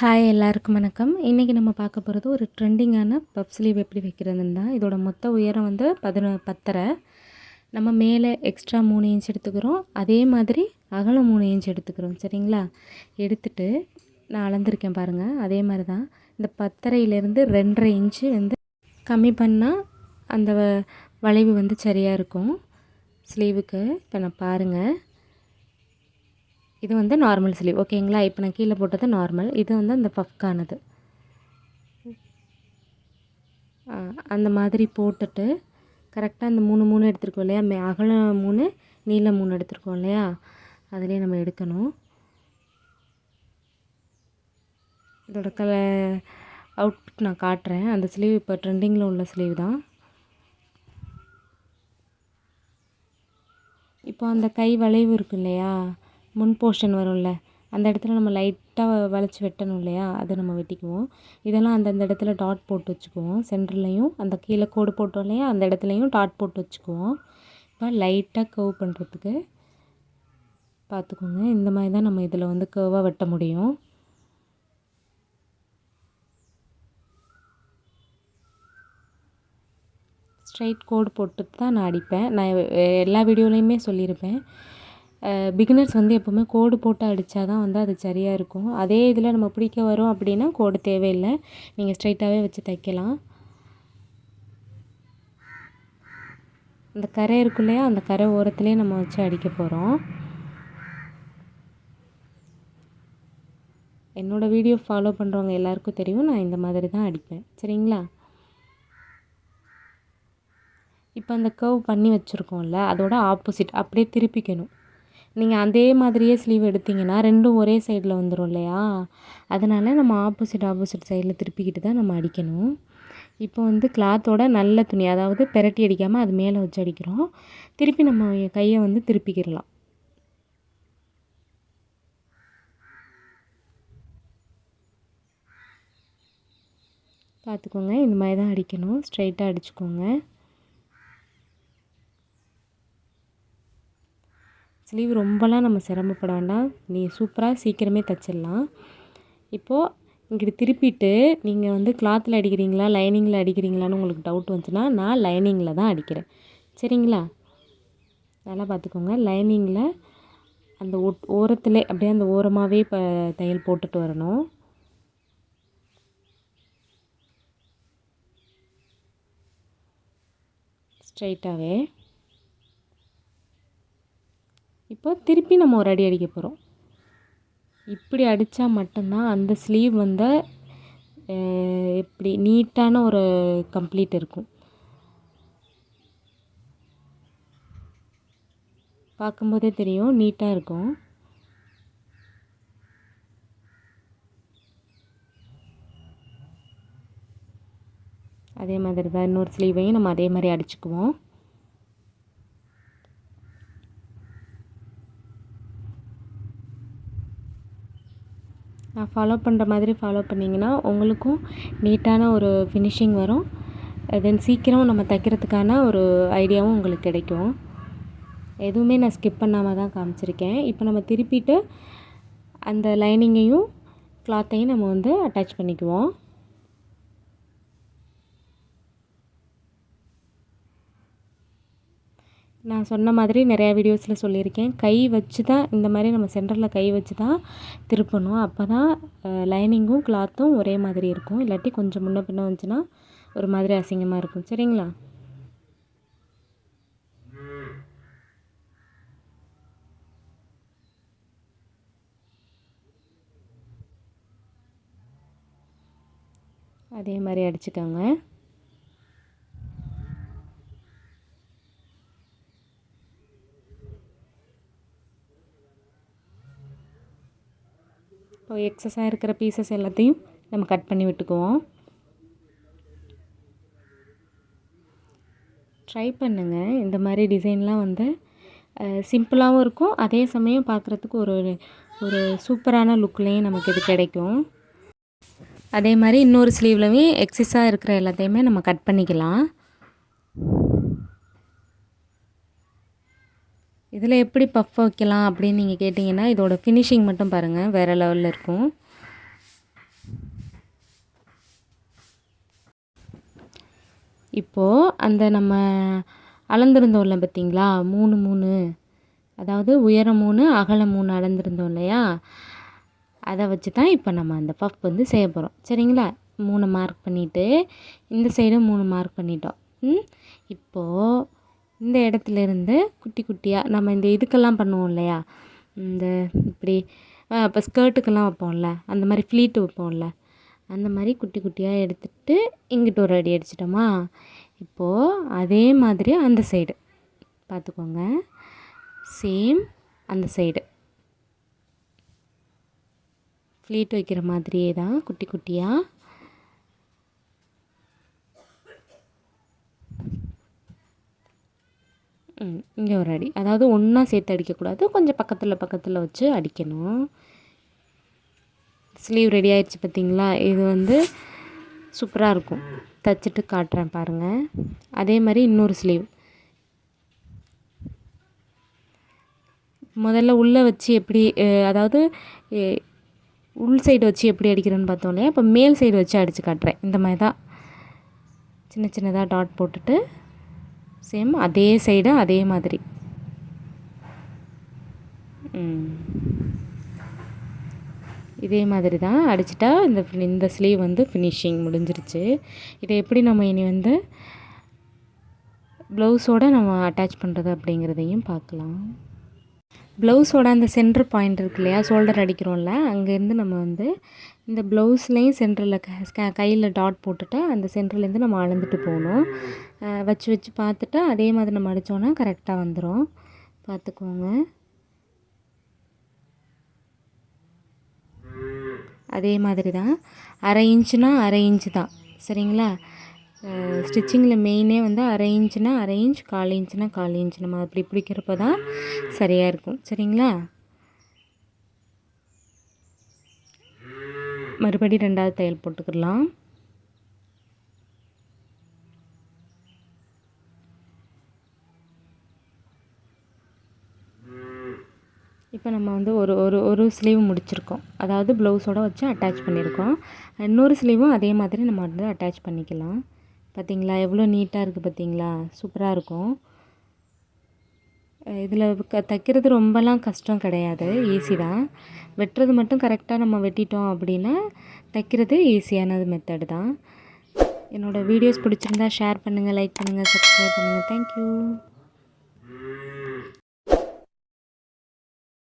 Hi எல்லாருக்கும் வணக்கம். இன்றைக்கி நம்ம பார்க்க போகிறது ஒரு ட்ரெண்டிங்கான பப் ஸ்லீவ் எப்படி வைக்கிறதுன்னு தான். இதோட மொத்த உயரம் வந்து பதினொ பத்தரை. நம்ம மேலே எக்ஸ்ட்ரா மூணு இன்ச் எடுத்துக்கிறோம். அதே மாதிரி அகலம் மூணு இன்ச் எடுத்துக்கிறோம். சரிங்களா? எடுத்துட்டு நான் அளந்திருக்கேன் பாருங்கள் அதே மாதிரி தான். இந்த பத்தரையிலேருந்து ரெண்டரை இன்ச்சு வந்து கம்மி பண்ணால் அந்த வளைவு வந்து சரியாக இருக்கும். ஸ்லீவுக்கு. இப்போ நான் பாருங்கள் இது வந்து நார்மல் ஸ்லீவ் ஓகேங்களா இப்போ நான் கீழே போட்டது நார்மல் இது வந்து அந்த பஃப்கானது அந்த மாதிரி போட்டுட்டு கரெக்டாக அந்த மூணு மூணு எடுத்துருக்கோம் இல்லையா? மே அகலம் மூணு நீளம் மூணு எடுத்துருக்கோம் இல்லையா? அதிலே நம்ம எடுக்கணும். இதோட கல அவுட் நான் காட்டுறேன். அந்த ஸ்லீவ் இப்போ ட்ரெண்டிங்கில் உள்ள ஸ்லீவ் தான். இப்போ அந்த கை வளைவு இருக்கு இல்லையா? முன் போர்ஷன் வரும்ல அந்த இடத்துல நம்ம லைட்டாக வளைச்சி வெட்டணும் இல்லையா? அதை நம்ம வெட்டிக்குவோம். இதெல்லாம் அந்தந்த இடத்துல டாட் போட்டு வச்சுக்குவோம். சென்டர்லேயும் அந்த கீழே கோடு போட்டோம் இல்லையா? அந்த இடத்துலையும் டாட் போட்டு வச்சுக்குவோம். இப்போ லைட்டாக கர்வ் பண்ணுறதுக்கு பார்த்துக்கோங்க. இந்த மாதிரி தான் நம்ம இதில் வந்து கர்வாக வெட்ட முடியும். ஸ்ட்ரைட் கோடு போட்டு தான் நான் அடிப்பேன். நான் எல்லா வீடியோலையுமே சொல்லியிருப்பேன். பிகினர்ஸ் வந்து எப்போவுமே கோடு போட்டு அடித்தா தான் வந்து அது சரியாக இருக்கும். அதே இதில் நம்ம பிடிக்க வரோம் அப்படின்னா கோடு தேவையில்லை. நீங்கள் ஸ்ட்ரைட்டாகவே வச்சு தைக்கலாம். அந்த கரை இருக்கு இல்லையா? அந்த கரை ஓரத்துலேயே நம்ம வச்சு அடிக்க போகிறோம் என்னோடய வீடியோ ஃபாலோ பண்ணுறவங்க எல்லாருக்கும் தெரியும். நான் இந்த மாதிரி தான் அடிப்பேன். சரிங்களா? இப்போ அந்த கர்வ் பண்ணி வச்சுருக்கோம்ல அதோட ஆப்போசிட் அப்படியே திருப்பிக்கணும். நீங்கள் அதே மாதிரியே ஸ்லீவ் எடுத்தீங்கன்னா ரெண்டும் ஒரே சைடில் வந்துடும் இல்லையா? அதனால் நம்ம ஆப்போசிட் ஆப்போசிட் சைடில் திருப்பிக்கிட்டு தான் நம்ம அடிக்கணும். இப்போ வந்து கிளாத்தோட நல்ல துணி அதாவது பெரட்டி அடிக்காமல் அது மேலே வச்சு அடிக்கிறோம். திருப்பி நம்ம கையை வந்து திருப்பிக்கிடலாம். பார்த்துக்கோங்க இந்த மாதிரி தான் அடிக்கணும். ஸ்ட்ரைட்டாக அடிச்சுக்கோங்க. ஸ்லீவ் ரொம்பலாம் நம்ம சிரமப்பட வேண்டாம். நீ சூப்பராக சீக்கிரமே தைச்சிடலாம். இப்போது இங்கிட்டு திருப்பிட்டு நீங்கள் வந்து கிளாத்தில் அடிக்கிறீங்களா லைனிங்கில் அடிக்கிறீங்களான்னு உங்களுக்கு டவுட் வந்துச்சுன்னா நான் லைனிங்கில் தான் அடிக்கிறேன். சரிங்களா? நல்லா பார்த்துக்கோங்க. லைனிங்கில் அந்த ஒட் ஓரத்தில் அப்படியே அந்த ஓரமாகவே இப்போ தையல் போட்டுட்டு வரணும். ஸ்ட்ரைட்டாகவே இப்போ திருப்பி நம்ம ஒரு அடி அடிக்க போகிறோம் இப்படி அடித்தா மட்டும்தான் அந்த ஸ்லீவ் வந்து எப்படி நீட்டான ஒரு கம்ப்ளீட் இருக்கும். பார்க்கும்போதே தெரியும் நீட்டாக இருக்கும். அதே மாதிரி தான் இன்னொரு ஸ்லீவையும் நம்ம அதே மாதிரி அடிச்சுக்குவோம். நான் ஃபாலோ பண்ணுற மாதிரி ஃபாலோ பண்ணிங்கன்னா உங்களுக்கும் நீட்டான ஒரு ஃபினிஷிங் வரும். தென் சீக்கிரம் நம்ம தைக்கிறதுக்கான ஒரு ஐடியாவும் உங்களுக்கு கிடைக்கும். எதுவுமே நான் ஸ்கிப் பண்ணாமல் தான் காமிச்சிருக்கேன். இப்போ நம்ம திருப்பிட்டு அந்த லைனிங்கையும் கிளாத்தையும் நம்ம வந்து அட்டாச் பண்ணிக்குவோம். நான் சொன்ன மாதிரி நிறையா வீடியோஸில் சொல்லியிருக்கேன். கை வச்சு தான் இந்த மாதிரி நம்ம சென்டரில் கை வச்சு தான் திருப்பணும். அப்போ தான் லைனிங்கும் கிளாத்தும் ஒரே மாதிரி இருக்கும். இல்லாட்டி கொஞ்சம் முன்ன பின்ன வந்துச்சுன்னா ஒரு மாதிரி அசிங்கமாக இருக்கும். சரிங்களா? அதே மாதிரி அடிச்சுக்கோங்க. எக்ஸஸாக இருக்கிற பீசஸ் எல்லாத்தையும் நம்ம கட் பண்ணி விட்டுக்குவோம். ட்ரை பண்ணுங்கள் இந்த மாதிரி டிசைன்லாம் வந்து சிம்பிளாகவும் இருக்கும். அதே சமயம் பார்க்குறதுக்கு ஒரு ஒரு சூப்பரான லுக்லேயும் நமக்கு இது கிடைக்கும். அதே மாதிரி இன்னொரு ஸ்லீவ்லையும் எக்ஸஸாக இருக்கிற எல்லாத்தையுமே நம்ம கட் பண்ணிக்கலாம். இதில் எப்படி பஃப் வைக்கலாம் அப்படின்னு நீங்கள் கேட்டிங்கன்னா இதோட ஃபினிஷிங் மட்டும் பாருங்கள் வேறு லெவலில் இருக்கும். இப்போது அந்த நம்ம அளந்திருந்தோம்ல பார்த்தீங்களா? மூணு மூணு. அதாவது உயரம் மூணு அகலம் மூணு அளந்திருந்தோம் இல்லையா? அதை வச்சு தான் இப்போ நம்ம அந்த பஃப் வந்து செய்ய போகிறோம் சரிங்களா? மூணு மார்க் பண்ணிவிட்டு இந்த சைடும் மூணு மார்க் பண்ணிட்டோம். இப்போது இந்த இடத்துல இருந்து குட்டி குட்டியாக நம்ம இந்த இதுக்கெல்லாம் பண்ணுவோம் இல்லையா? இந்த இப்படி இப்போ ஸ்கர்ட்டுக்கெல்லாம் வைப்போம்ல அந்த மாதிரி ஃப்ளீட்டு வைப்போம்ல அந்த மாதிரி குட்டி குட்டியாக எடுத்துகிட்டு இங்கிட்டு ஒரு அடி அடிச்சிட்டோமா? இப்போது அதே மாதிரி அந்த சைடு பார்த்துக்கோங்க. சேம் அந்த சைடு ஃப்ளீட் வைக்கிற மாதிரியே தான் குட்டி குட்டியாக ம் இங்கே ஒரு அடி. அதாவது ஒன்றா சேர்த்து அடிக்கக்கூடாது. கொஞ்சம் பக்கத்தில் பக்கத்தில் வச்சு அடிக்கணும். ஸ்லீவ் ரெடி ஆயிடுச்சு பார்த்தீங்களா இது வந்து சூப்பராக இருக்கும். தைச்சிட்டு காட்டுறேன் பாருங்கள் அதே மாதிரி இன்னொரு ஸ்லீவ் முதல்ல உள்ளே வச்சு எப்படி அதாவது உள் சைடு வச்சு எப்படி அடிக்கிறேன்னு பார்த்தோம் இல்லையா? இப்போ மேல் சைடு வச்சு அடித்து காட்டுறேன். இந்த மாதிரி தான். சின்ன சின்னதாக டாட் போட்டுட்டு சேம் அதே சைடு அதே மாதிரி. இதே மாதிரி தான் அடிச்சிட்டா இந்த இந்த ஸ்லீவ் வந்து ஃபினிஷிங் முடிஞ்சிருச்சு. இதை எப்படி நம்ம இனி வந்து ப்ளவுஸோடு நம்ம அட்டாச் பண்ணுறது அப்படிங்கிறதையும் பார்க்கலாம். ப்ளவுஸோட அந்த சென்டர் பாயிண்ட் இருக்கு இல்லையா? ஷோல்டர் அடிக்கிறோம்ல அங்கேருந்து நம்ம வந்து இந்த ப்ளவுஸ்லேயும் சென்டரில் கையில் டாட் போட்டுட்டு அந்த சென்டர்லேருந்து நம்ம அளந்துட்டு போகணும். வச்சு வச்சு பார்த்துட்டு அதே மாதிரி நம்ம அடித்தோன்னா கரெக்டாக வந்துடும் பார்த்துக்கோங்க. அதே மாதிரி தான். அரை இன்ச்சுனா அரை இன்ச்சு தான். சரிங்களா? ஸ்டிச்சிங்கில் மெயினே வந்து அரை இன்ச்சுனா அரை இன்ச் கால் இன்ச்சுனா கால் இன்ச். நம்ம அப்படி பிடிக்கிறப்ப தான் சரியாக இருக்கும். சரிங்களா? மறுபடி ரெண்டாவது தையல் போட்டுக்கலாம் இப்போ நம்ம வந்து ஒரு ஒரு ஒரு ஸ்லீவ் முடிச்சிருக்கோம். அதாவது ப்ளவுஸோட வச்சு அட்டாச் பண்ணியிருக்கோம். இன்னொரு ஸ்லீவும் அதே மாதிரி நம்ம வந்து அட்டாச் பண்ணிக்கலாம். பார்த்தீங்களா எவ்வளோ நீட்டாக இருக்குது பார்த்தீங்களா சூப்பராக இருக்கும். இதில் க தைக்கிறது ரொம்பலாம் கஷ்டம் கிடையாது. ஈஸி தான். வெட்டுறது மட்டும் கரெக்டாக நம்ம வெட்டிட்டோம் அப்படின்னா தைக்கிறது ஈஸியானது மெத்தடு தான். என்னோடய வீடியோஸ் பிடிச்சிருந்தா ஷேர் பண்ணுங்கள் லைக் பண்ணுங்கள் சப்ஸ்கிரைப் பண்ணுங்கள் தேங்க்யூ